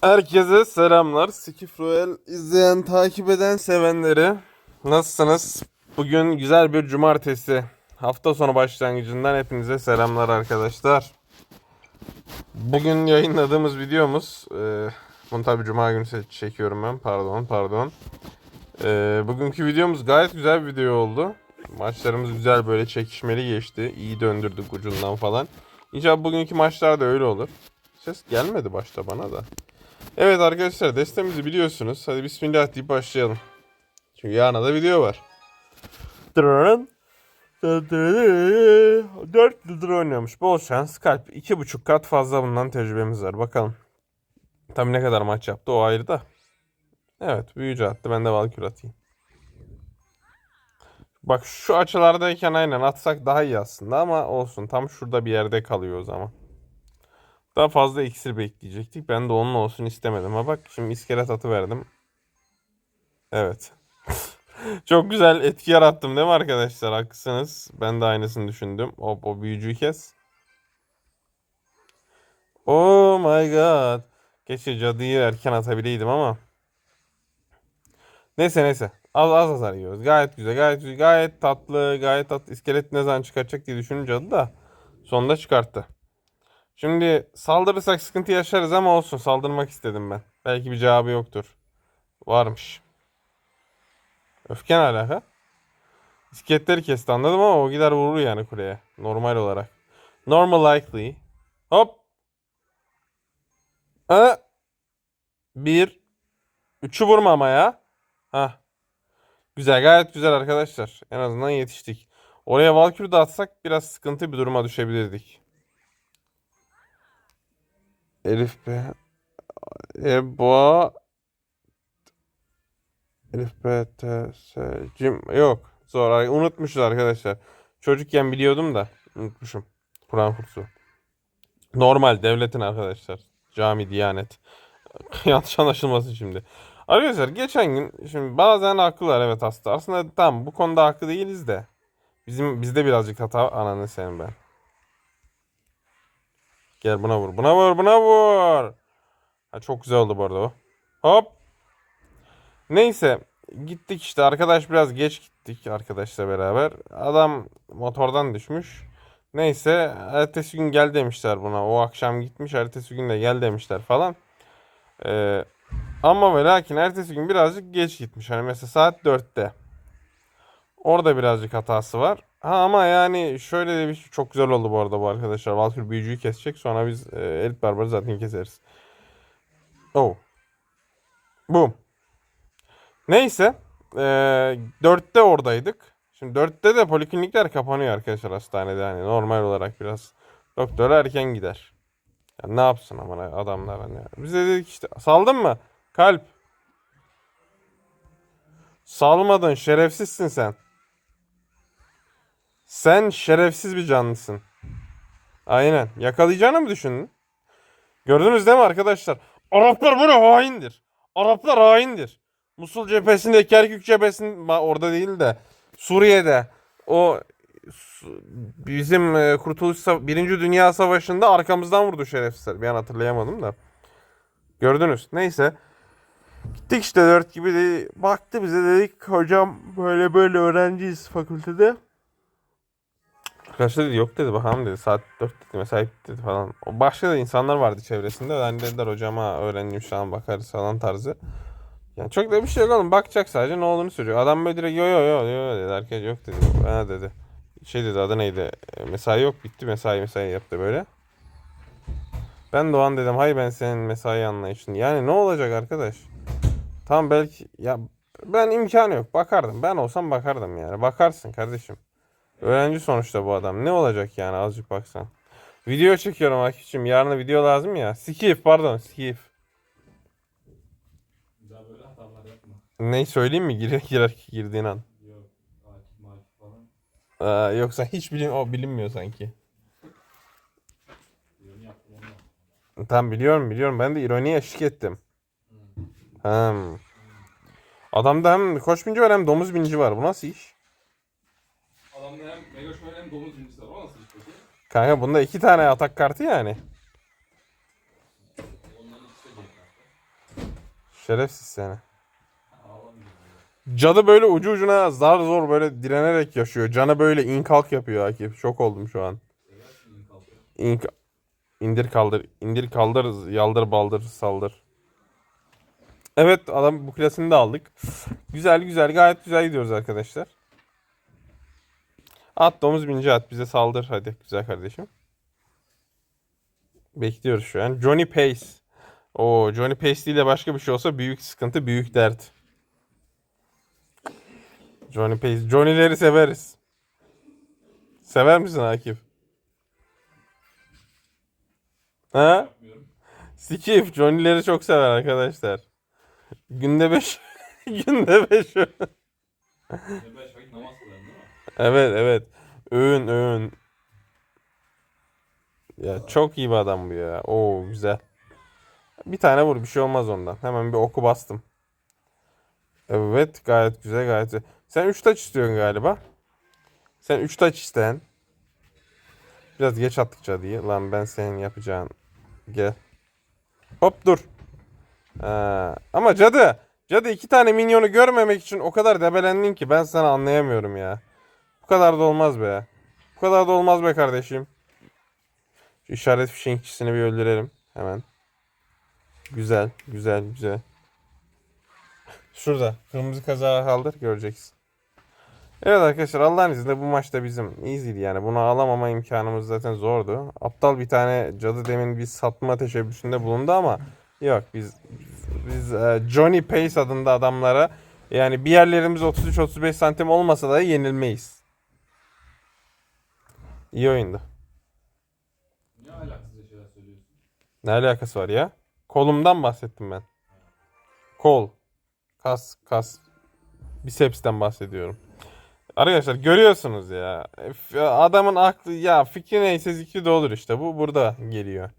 Herkese selamlar. Skif Royal izleyen, takip eden, sevenleri. Nasılsınız? Bugün güzel bir cumartesi. Hafta sonu başlangıcından hepinize selamlar arkadaşlar. Bugün yayınladığımız videomuz, e, bunu tabi cuma günü çekiyorum ben. Pardon, pardon. E, bugünkü videomuz gayet güzel bir video oldu. Maçlarımız güzel böyle çekişmeli geçti. İyi döndürdük ucundan falan. İnşallah bugünkü maçlar da öyle olur. Ses gelmedi başta bana da. Evet arkadaşlar destemizi biliyorsunuz. Hadi bismillah deyip başlayalım. Çünkü yarına da video var. Dırırın. Dört yıldır oynuyormuş. Bol şans. Kalp. iki buçuk kat fazla bundan tecrübemiz var. Bakalım. Tabii ne kadar maç yaptı o ayrı da. Evet büyücü attı. Ben de Valkür atayım. Bak şu açılardayken aynen atsak daha iyi aslında ama olsun. Tam şurada bir yerde kalıyor o zaman. Daha fazla iksir bekleyecektik. Ben de onun olsun istemedim. Ha bak şimdi iskelet atı verdim. Evet. Çok güzel etki yarattım değil mi arkadaşlar? Haklısınız. Ben de aynısını düşündüm. Hop o büyücüyü kes. Oh my god. Keşke cadıyı erken atabileydim ama. Neyse neyse. Az az hasar yiyoruz. Gayet güzel. Gayet güzel. Gayet tatlı. Gayet tatlı. İskelet ne zaman çıkartacak diye düşününce cadı da. Sonunda çıkarttı. Şimdi saldırırsak sıkıntı yaşarız ama olsun saldırmak istedim ben. Belki bir cevabı yoktur. Varmış. Öfke ne alaka? İskeletleri kesti anladım ama o gider vurur yani kuleye. Normal olarak. Normal likely. Hop. Ha. Bir. Üçü vurma ama ya. Ha. Güzel gayet güzel arkadaşlar. En azından yetiştik. Oraya Valkür de atsak biraz sıkıntı bir duruma düşebilirdik. Elif B. Eba. Elif B. T. S. Cim. Yok. Zor. Unutmuşuz arkadaşlar. Çocukken biliyordum da. Unutmuşum. Kur'an kursu. Normal devletin arkadaşlar. Cami, diyanet. Yanlış anlaşılmasın şimdi. Arkadaşlar geçen gün şimdi bazen haklılar evet aslında. Aslında tamam bu konuda haklı değiliz de. Bizim bizde birazcık hata ananı senin ben. Gel buna vur. Buna vur. Buna vur. Ha, çok güzel oldu bu arada o. Hop. Neyse. Gittik işte. Arkadaş biraz geç gittik arkadaşla beraber. Adam motordan düşmüş. Neyse. Ertesi gün gel demişler buna. O akşam gitmiş. Ertesi gün de gel demişler falan. Ee, ama ve lakin ertesi gün birazcık geç gitmiş. Hani mesela saat 4'te. Orada birazcık hatası var. Ha ama yani şöyle de bir şey çok güzel oldu bu arada bu arkadaşlar. Valkür büyücüyü kesecek. Sonra biz e, elit barbarı zaten keseriz. Oh. Boom. Neyse. E, 4'te oradaydık. Şimdi 4'te de poliklinikler kapanıyor arkadaşlar hastanede. Yani normal olarak biraz doktor erken gider. Ya ne yapsın ama adamlar hani. Biz de dedik işte saldın mı? Kalp. Salmadın şerefsizsin sen. Sen şerefsiz bir canlısın. Aynen. Yakalayacağını mı düşündün? Gördünüz değil mi arkadaşlar? Araplar böyle haindir. Araplar haindir. Musul cephesinde, Kerkük cephesinde orada değil de Suriye'de o bizim e, Kurtuluş Birinci Dünya Savaşı'nda arkamızdan vurdu şerefsizler. Bir an hatırlayamadım da. Gördünüz. Neyse. Gittik işte dört gibi de baktı bize dedik hocam böyle böyle öğrenciyiz fakültede. Arkadaşlar dedi yok dedi bakalım dedi saat 4 dedi mesai bitti dedi falan. O başka da insanlar vardı çevresinde. Yani dediler hocama öğrenciyim şu an bakarız falan tarzı. Yani çok da bir şey yok oğlum bakacak sadece ne olduğunu söylüyor. Adam böyle direkt yo yo yo yo dedi herkes yok dedi. Ha dedi. Şey dedi adı neydi? E, Mesai yok bitti mesai mesai yaptı böyle. Ben de o an dedim hay ben senin mesai anlayışın. Yani ne olacak arkadaş? Tamam belki ya ben imkanı yok bakardım. Ben olsam bakardım yani. Bakarsın kardeşim. Öğrenci sonuçta bu adam. Ne olacak yani azıcık baksan. Video çekiyorum Akif'cim. Yarın video lazım ya. Skif pardon Skif. Daha böyle hatalar yapma. Ne söyleyeyim mi girer girer girdiğin an. Yok. Falan. Aa, yoksa hiç bilin o bilinmiyor sanki. Tamam biliyorum biliyorum. Ben de ironiye eşlik ettim. Hmm. Adamda hem koç binci var hem domuz binci var. Bu nasıl iş? Hem Mega Show hem domuz zincisi var. O nasıl iş peki? Kanka bunda iki tane atak kartı yani. Onların ikisi de geri kartı. Şerefsiz seni. Ağlamayacağım. Cadı böyle ucu ucuna zar zor böyle direnerek yaşıyor. Canı böyle inkalk yapıyor Akif. Şok oldum şu an. Kalkıyor. İnk indir kaldır, indir kaldır, yaldır baldır saldır. Evet adam bu klasını da aldık. Güzel güzel gayet güzel gidiyoruz arkadaşlar. At domuz binci at. Bize saldır hadi güzel kardeşim. Bekliyoruz şu an. Johnny Pace. O Johnny Pace değil de başka bir şey olsa büyük sıkıntı, büyük dert. Johnny Pace. Johnny'leri severiz. Sever misin Akif? Ha? Sikif Johnny'leri çok sever arkadaşlar. Günde 5 günde 5 günde 5 Evet evet. Öğün öğün. Ya çok iyi bir adam bu ya. Oo güzel. Bir tane vur bir şey olmaz ondan. Hemen bir oku bastım. Evet gayet güzel gayet güzel. Sen 3 taç istiyorsun galiba. Sen 3 taç isten. Biraz geç attık cadıyı. Lan ben senin yapacağın. Gel. Hop dur. Ha, ama cadı. Cadı iki tane minyonu görmemek için o kadar debelendin ki ben sana anlayamıyorum ya. Kadar da olmaz be. Bu kadar da olmaz be kardeşim. Şu işaret fişenkçisini bir öldürelim hemen. Güzel, güzel, güzel. Şurada. Kırmızı kazağı kaldır göreceksin. Evet arkadaşlar Allah'ın izniyle bu maçta bizim easy'di yani. Bunu alamama imkanımız zaten zordu. Aptal bir tane cadı demin bir satma teşebbüsünde bulundu ama yok biz biz e, Johnny Pace adında adamlara yani bir yerlerimiz 33-35 santim olmasa da yenilmeyiz. İyi oyundu. Niye ahlaksızca şeyler söylüyorsun? Ne alakası var ya? Kolumdan bahsettim ben. Kol. Kas, kas. Bisepsten bahsediyorum. Arkadaşlar görüyorsunuz ya. Adamın aklı ya fikri neyse zikri de olur işte. Bu burada geliyor.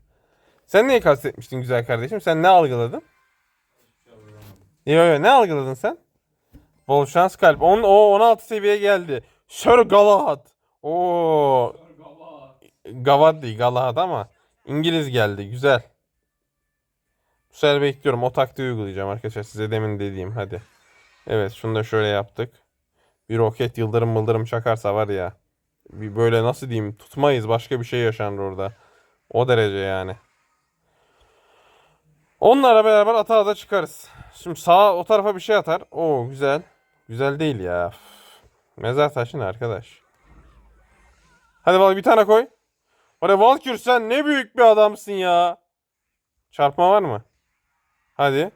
Sen neyi kastetmiştin güzel kardeşim? Sen ne algıladın? Şey. Yo yo ne algıladın sen? Bol şans kalp. On, o 16 seviyeye geldi. Sir Galahad. Oo. Gavad değil Galahad ama İngiliz geldi. Güzel. Bu sefer bekliyorum. O taktiği uygulayacağım arkadaşlar. Size demin dediğim. Hadi. Evet şunu da şöyle yaptık. Bir roket yıldırım mıldırım çakarsa var ya. Bir böyle nasıl diyeyim tutmayız. Başka bir şey yaşanır orada. O derece yani. Onlarla beraber atağa da çıkarız. Şimdi sağa o tarafa bir şey atar. Oo güzel. Güzel değil ya. Mezar taşı ne arkadaş? Hadi bana bir tane koy. Hadi Valkür sen ne büyük bir adamsın ya. Çarpma var mı? Hadi.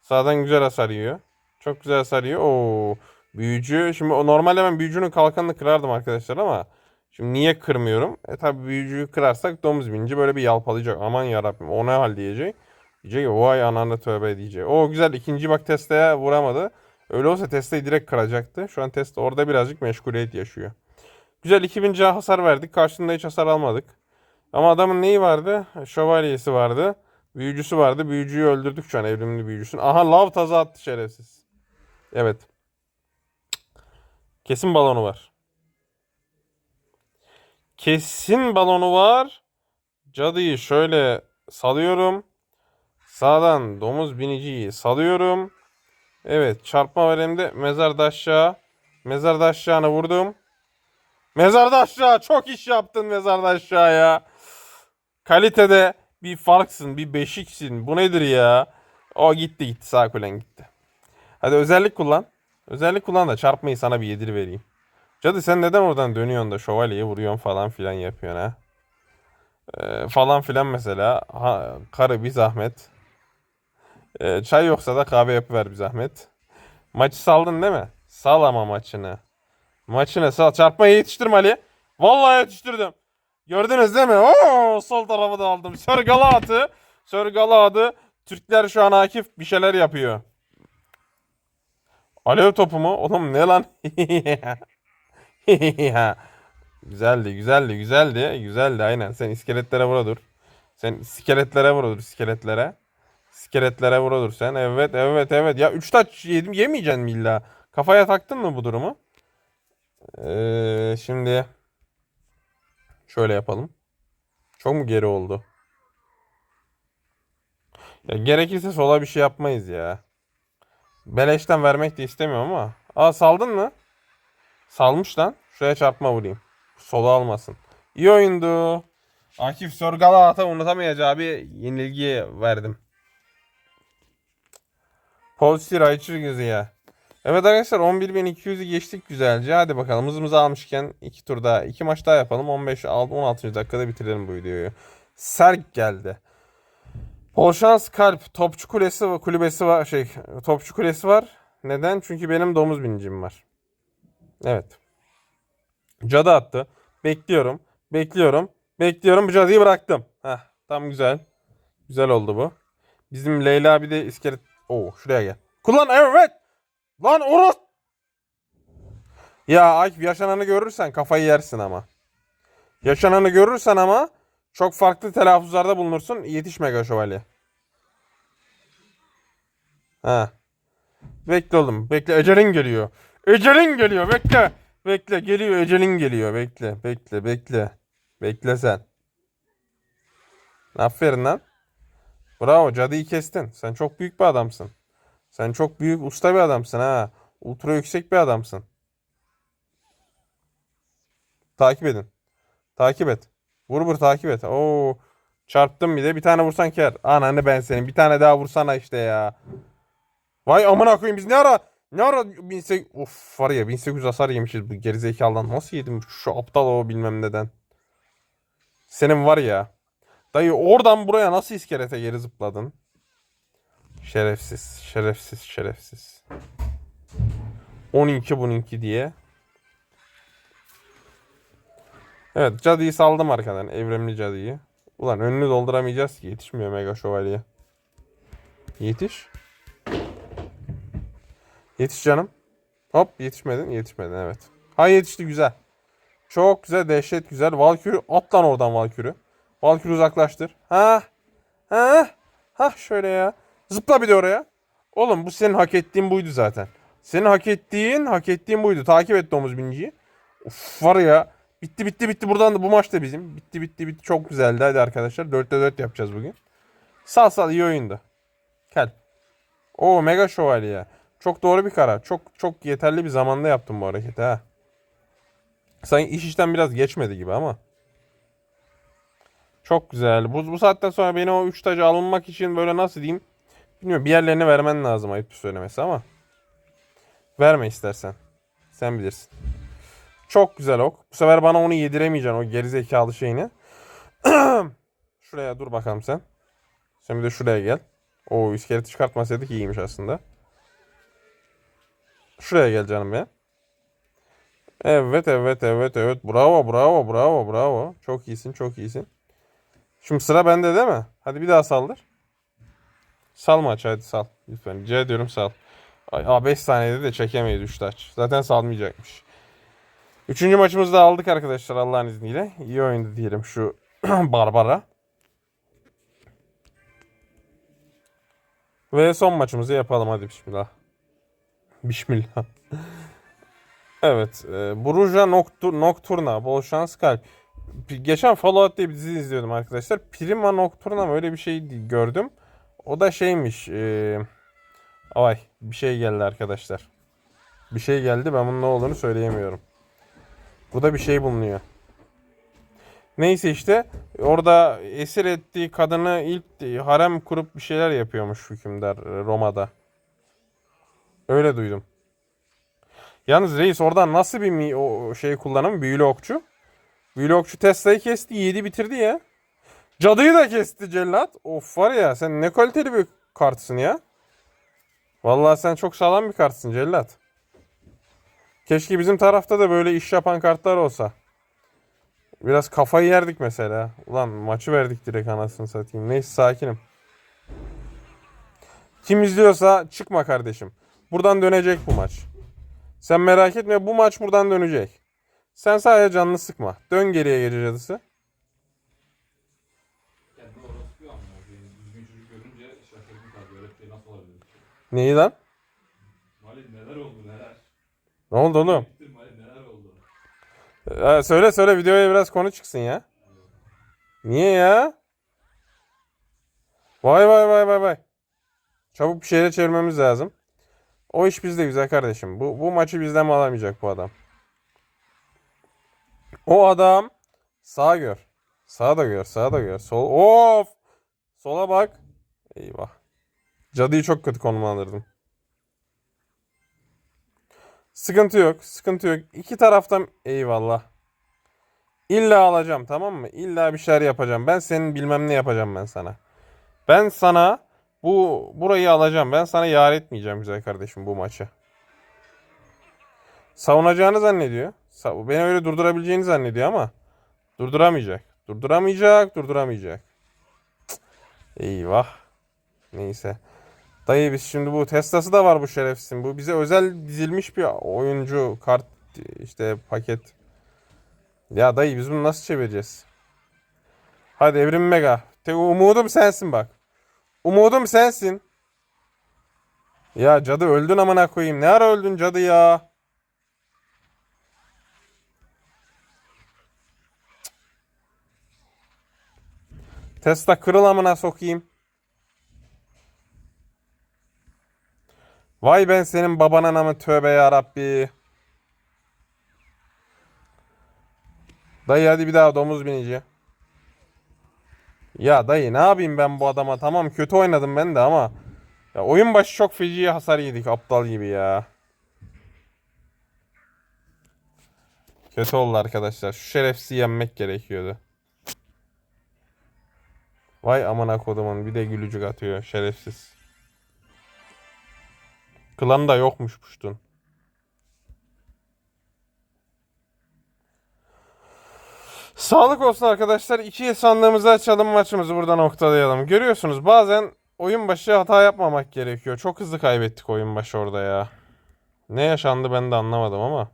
Sağdan güzel hasar yiyor. Çok güzel hasar yiyor. Oo. Büyücü. Şimdi normalde ben büyücünün kalkanını kırardım arkadaşlar ama şimdi niye kırmıyorum? E tabi büyücüyü kırarsak domuz binci böyle bir yalpalayacak. Aman yarabbim o ne hal diyecek. Diyecek vay ananı tövbe diyecek. O güzel ikinci bak testeye vuramadı. Öyle olsa testeyi direkt kıracaktı. Şu an test orada birazcık meşguliyet yaşıyor. Güzel 2000 can hasar verdik. Karşında hiç hasar almadık. Ama adamın neyi vardı? Şövalyesi vardı. Büyücüsü vardı. Büyücüyü öldürdük şu an evrimli büyücüsünü. Aha lav taza attı şerefsiz. Evet. Kesin balonu var. Kesin balonu var. Cadıyı şöyle salıyorum. Sağdan domuz biniciyi salıyorum. Evet çarpma var hem de mezarda aşağı. Mezarda aşağına vurdum. Mezarda aşağı çok iş yaptın mezarda aşağıya. Kalitede bir farksın, bir beşiksin. Bu nedir ya? O gitti gitti sağ kulen gitti. Hadi özellik kullan. Özellik kullan da çarpmayı sana bir yedir vereyim. Cadı sen neden oradan dönüyorsun da şövalyeyi vuruyorsun falan filan yapıyorsun ha? Ee, falan filan mesela. Ha, karı bir zahmet. Ee, çay yoksa da kahve yapıver bir zahmet. Maçı saldın değil mi? Sal ama maçını. Maçını sal. Çarpmayı yetiştirme Ali. Vallahi yetiştirdim. Gördünüz değil mi? Oo, sol tarafı da aldım. Sör Galahad'ı. Sör Galahad'ı. Türkler şu an Akif bir şeyler yapıyor. Alev topu mu? Oğlum ne lan? güzeldi, güzeldi, güzeldi. Güzeldi aynen. Sen iskeletlere vura dur. Sen iskeletlere vura dur, iskeletlere. İskeletlere vura dur sen. Evet, evet, evet. Ya 3 taç yedim yemeyeceksin mi illa? Kafaya taktın mı bu durumu? Ee, şimdi şöyle yapalım. Çok mu geri oldu? Ya gerekirse sola bir şey yapmayız ya. Beleşten vermek de istemiyorum ama. Aa saldın mı? Salmış lan. Şuraya çarpma vurayım. Sola almasın. İyi oyundu. Akif Sorgalat'a unutamayacağı bir yenilgi verdim. Polsi Rayçır gözü ya. Evet arkadaşlar 11.200'ü geçtik güzelce. Hadi bakalım hızımızı almışken iki tur daha, iki maç daha yapalım. 15 16. dakikada bitirelim bu videoyu. Serk geldi. Bol şans kalp. Topçu kulesi kulübesi var. Şey, topçu kulesi var. Neden? Çünkü benim domuz binicim var. Evet. Cadı attı. Bekliyorum. Bekliyorum. Bekliyorum. Bu cadıyı bıraktım. Heh, tam güzel. Güzel oldu bu. Bizim Leyla bir de iskelet. Oo, şuraya gel. Kullan evet. Lan oros. Ya Akif yaşananı görürsen kafayı yersin ama. Yaşananı görürsen ama çok farklı telaffuzlarda bulunursun. Yetiş Mega Şövalye. Ha. Bekle oğlum. Bekle. Ecelin geliyor. Ecelin geliyor. Bekle. Bekle. Geliyor. Ecelin geliyor. Bekle. Bekle. Bekle. Bekle sen. Aferin lan. Bravo. Cadıyı kestin. Sen çok büyük bir adamsın. Sen çok büyük usta bir adamsın ha. Ultra yüksek bir adamsın. Takip edin. Takip et. Vur vur takip et. Oo. Çarptım bir de. Bir tane vursan kar. Ananı ben senin. Bir tane daha vursana işte ya. Vay amına koyayım biz ne ara ne ara 1800 of var ya 1800 hasar yemişiz bu gerizekalıdan. Nasıl yedim şu aptal o bilmem neden. Senin var ya. Dayı oradan buraya nasıl iskelete geri zıpladın? Şerefsiz, şerefsiz, şerefsiz. 12 bununki diye. Evet cadıyı saldım arkadan. Evrimli cadıyı. Ulan önünü dolduramayacağız ki. Yetişmiyor Mega Şövalye. Yetiş. Yetiş canım. Hop yetişmedin. Yetişmedin evet. Ha yetişti güzel. Çok güzel dehşet güzel. Valkürü at oradan Valkürü. Valkürü uzaklaştır. Ha. Ha. Ha şöyle ya. Zıpla bir de oraya. Oğlum bu senin hak ettiğin buydu zaten. Senin hak ettiğin, hak ettiğin buydu. Takip et domuz biniciyi. Uf var ya. Bitti bitti bitti. Buradan da bu maç da bizim. Bitti bitti bitti. Çok güzeldi. Hadi arkadaşlar. 4'te 4 yapacağız bugün. Sal sal iyi oyundu. Gel. Oo mega şövalye. Çok doğru bir karar. Çok çok yeterli bir zamanda yaptım bu hareketi ha. Sanki iş işten biraz geçmedi gibi ama. Çok güzel. Bu, bu saatten sonra beni o 3 tacı alınmak için böyle nasıl diyeyim? Bilmiyorum bir yerlerini vermen lazım ayıp söylemesi ama. Verme istersen. Sen bilirsin. Çok güzel ok. Bu sefer bana onu yediremeyeceksin o gerizekalı şeyini. Şuraya dur bakalım sen. Sen bir de şuraya gel. O iskeleti çıkartmasaydık iyiymiş aslında. Şuraya gel canım ya. Evet evet evet evet. Bravo bravo bravo bravo. Çok iyisin çok iyisin. Şimdi sıra bende değil mi? Hadi bir daha saldır. Sal maç hadi sal. Lütfen rica ediyorum sal. Ay, 5 saniyede de çekemeyiz 3 taç. Zaten salmayacakmış. Üçüncü maçımızı da aldık arkadaşlar Allah'ın izniyle. İyi oyundu diyelim şu Barbara. Ve son maçımızı yapalım hadi bismillah. Bismillah. evet. E, Bruja Noctur Nocturna. Bol şans kalp. Geçen Fallout diye bir dizi izliyordum arkadaşlar. Prima Nocturna mı öyle bir şey gördüm. O da şeymiş. E, ay bir şey geldi arkadaşlar. Bir şey geldi ben bunun ne olduğunu söyleyemiyorum. Burada bir şey bulunuyor. Neyse işte orada esir ettiği kadını ilk harem kurup bir şeyler yapıyormuş hükümdar Roma'da. Öyle duydum. Yalnız reis oradan nasıl bir mi, o şey kullanım? Büyülü okçu. Büyülü okçu Tesla'yı kesti, yedi bitirdi ya. Cadıyı da kesti cellat. Of var ya sen ne kaliteli bir kartsın ya. Vallahi sen çok sağlam bir kartsın cellat. Keşke bizim tarafta da böyle iş yapan kartlar olsa. Biraz kafayı yerdik mesela. Ulan maçı verdik direkt anasını satayım. Neyse sakinim. Kim izliyorsa çıkma kardeşim. Buradan dönecek bu maç. Sen merak etme bu maç buradan dönecek. Sen sadece canını sıkma. Dön geriye gece cadısı. Neyi lan? Mali neler oldu neler? Ne oldu oğlum? Mali neler oldu? Ee, söyle söyle videoya biraz konu çıksın ya. Niye ya? Vay vay vay vay vay. Çabuk bir şeyle çevirmemiz lazım. O iş bizde güzel kardeşim. Bu, bu maçı bizden mi alamayacak bu adam? O adam sağa gör. Sağa da gör, sağa da gör. Sol. Of! Sola bak. Eyvah. Cadıyı çok kötü konumlandırdım. Sıkıntı yok, sıkıntı yok. İki taraftan eyvallah. İlla alacağım tamam mı? İlla bir şeyler yapacağım. Ben senin bilmem ne yapacağım ben sana. Ben sana bu burayı alacağım. Ben sana yar etmeyeceğim güzel kardeşim bu maçı. Savunacağını zannediyor. Beni öyle durdurabileceğini zannediyor ama durduramayacak. Durduramayacak, durduramayacak. Cık. Eyvah. Neyse. Dayı biz şimdi bu Tesla'sı da var bu şerefsizin. Bu bize özel dizilmiş bir oyuncu kart işte paket. Ya dayı biz bunu nasıl çevireceğiz? Hadi Evrim Mega. Tek umudum sensin bak. Umudum sensin. Ya cadı öldün amına koyayım. Ne ara öldün cadı ya? Tesla kırıl amına sokayım. Vay ben senin baban anamı tövbe ya Rabbi. Dayı hadi bir daha domuz binici. Ya dayı ne yapayım ben bu adama? Tamam kötü oynadım ben de ama. Ya oyun başı çok feci hasar yedik aptal gibi ya. Kötü oldu arkadaşlar. Şu şerefsizi yenmek gerekiyordu. Vay amına kodumun bir de gülücük atıyor şerefsiz. Klan da yokmuş puştun. Sağlık olsun arkadaşlar. İki sandığımızı açalım maçımızı burada noktalayalım. Görüyorsunuz bazen oyun başı hata yapmamak gerekiyor. Çok hızlı kaybettik oyun başı orada ya. Ne yaşandı ben de anlamadım ama.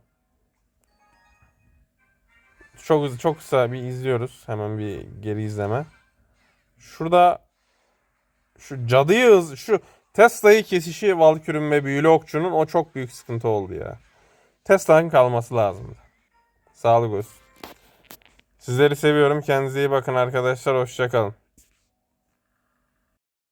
Çok hızlı çok kısa bir izliyoruz. Hemen bir geri izleme. Şurada şu cadıyı hız şu Tesla'yı kesişi Valkür'ün ve büyülü okçunun o çok büyük sıkıntı oldu ya. Tesla'nın kalması lazımdı. Sağlık olsun. Sizleri seviyorum. Kendinize iyi bakın arkadaşlar. Hoşçakalın.